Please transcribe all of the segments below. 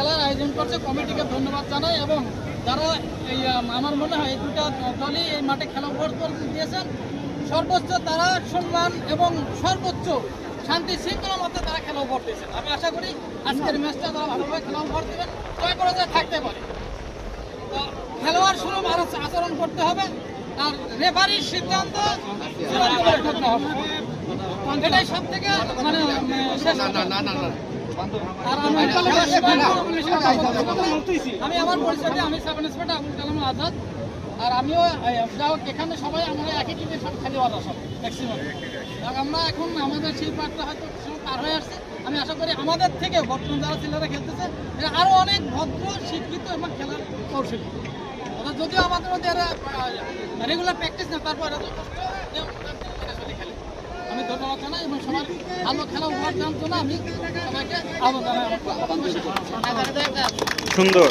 খেলার আয়োজন করছে। কমিটিকে ধন্যবাদ জানাই এবং যারা এই আমার মনে হয় এই দুটা দলই এই মাঠে খেলা উপহার দিয়েছেন, সর্বোচ্চ তারা সম্মান এবং সর্বোচ্চ শান্তি শৃঙ্খলার মধ্যে তারা খেলা উপহার দিয়েছেন আমি আশা করি আজকের ম্যাচটা তারা ভালোভাবে খেলা উপহার দেবেন জয় করে যায় থাকতে পারে। খেলোয়াড় সুলভ আচরণ করতে হবে, আর রেফারির সিদ্ধান্ত সব থেকে মানে শেষ আমি আমি আমার পরিচয়তে আমি সাব ইন্সপেক্টর আবুল আজাদ। আর আমিও এই, যা হোক এখানে সবাই আমরা একই টিমের সব খেলোয়াড় সব ম্যাক্সিমাম আমরা এখন আমাদের সেই পার্টটা হয়তো সময় পার হয়ে আসছে। আমি আশা করি আমাদের থেকে বর্তমান যারা ছেলেরা খেলতেছে এরা আরও অনেক ভদ্র শিক্ষিত এবং খেলার কৌশলী। যদিও আমাদের মধ্যে এরা রেগুলার প্র্যাকটিস না তারপর এরা যথেষ্ট আমি ধন্যবাদ জানাই এবং সবার ভালো খেলা উপহার দেওয়ার জন্য আমি সবাইকে আহ্বান জানাই বক্তব্য শেষ করছি। সুন্দর।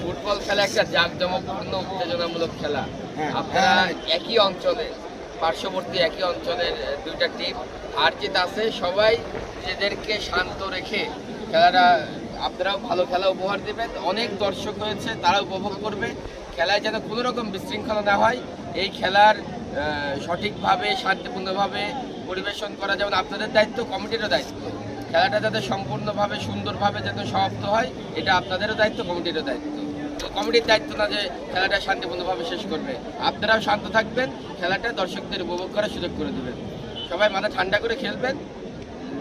ফুটবল খেলা একটা জাঁকজমকপূর্ণ উত্তেজনামূলক খেলা। আপনারা একই অঞ্চলে পার্শ্ববর্তী একই অঞ্চলের দুইটা টিম আর জিত আছে। সবাই নিজেদেরকে শান্ত রেখে খেলাটা আপনারাও ভালো খেলা উপহার দেবেন। অনেক দর্শক হয়েছে তারা উপভোগ করবে। খেলায় যেন কোনো রকম বিশৃঙ্খলা না হয়। এই খেলার সঠিকভাবে, শান্তিপূর্ণভাবে পরিবেশন করা যেমন আপনাদের দায়িত্ব, কমিটিরও দায়িত্ব। খেলাটা যাতে সম্পূর্ণভাবে, সুন্দরভাবে যাতে সমাপ্ত হয়, এটা আপনাদেরও দায়িত্ব, কমিটিরও দায়িত্ব। কমিটির দায়িত্ব না যে খেলাটা শান্তিপূর্ণভাবে শেষ করবে। আপনারাও শান্ত থাকবেন, খেলাটা দর্শকদের উপভোগ করার সুযোগ করে দেবেন। সবাই মাথা ঠান্ডা করে খেলবেন।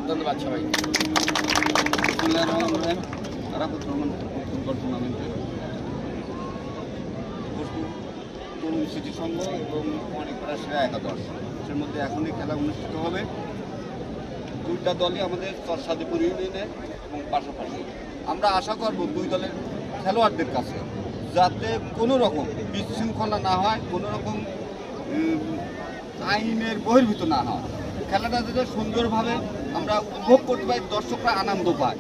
ধন্যবাদ সবাই রহমান স্মৃতি সংঘ এবং মণিপাড়া সেরা একাদশ, এর মধ্যে এখনই খেলা অনুষ্ঠিত হবে। দুইটা দলই আমাদের চরসাদিপুর ইউনিয়নের এবং পাশাপাশি। আমরা আশা করব দুই দলের খেলোয়াড়দের কাছে যাতে কোনো রকম বিশৃঙ্খলা না হয় কোনো রকম আইনের বহির্ভূত না হয়। খেলাটা যাতে সুন্দরভাবে আমরা উপভোগ করতে পারি, দর্শকরা আনন্দ পায়।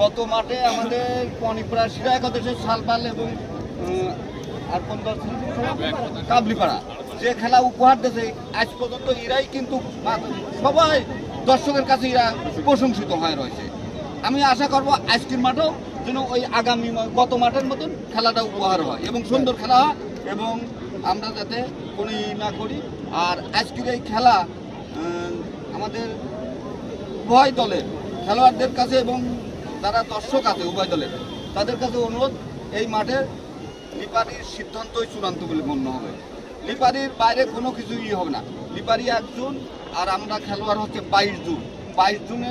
গত মাঠে আমাদের পনিপুরা সিরা একাদশের সালপাল এবং আর কোন দল কাবলিপাড়া। যে খেলা উপহার দিয়েছে, আজ পর্যন্ত এরাই কিন্তু সবাই দর্শকের কাছে এরা প্রশংসিত হয়ে রয়েছে। আমি আশা করব আজকের মাঠেও যেন ওই আগামী গত মাঠের মতন খেলাটা উপহার হয় এবং সুন্দর খেলা হয় এবং আমরা যাতে কোনো না করি। আর আজকের এই খেলা আমাদের উভয় দলের খেলোয়াড়দের কাছে এবং যারা দর্শক আছে উভয় দলের, তাদের কাছে অনুরোধ, এই মাঠে লিপারির সিদ্ধান্তই চূড়ান্ত বলে গণ্য হবে। লিপারির বাইরে কোনো কিছুই হবে না। লিপারি একজন আর আমরা খেলোয়াড় হচ্ছে বাইশ জুন। বাইশ জনের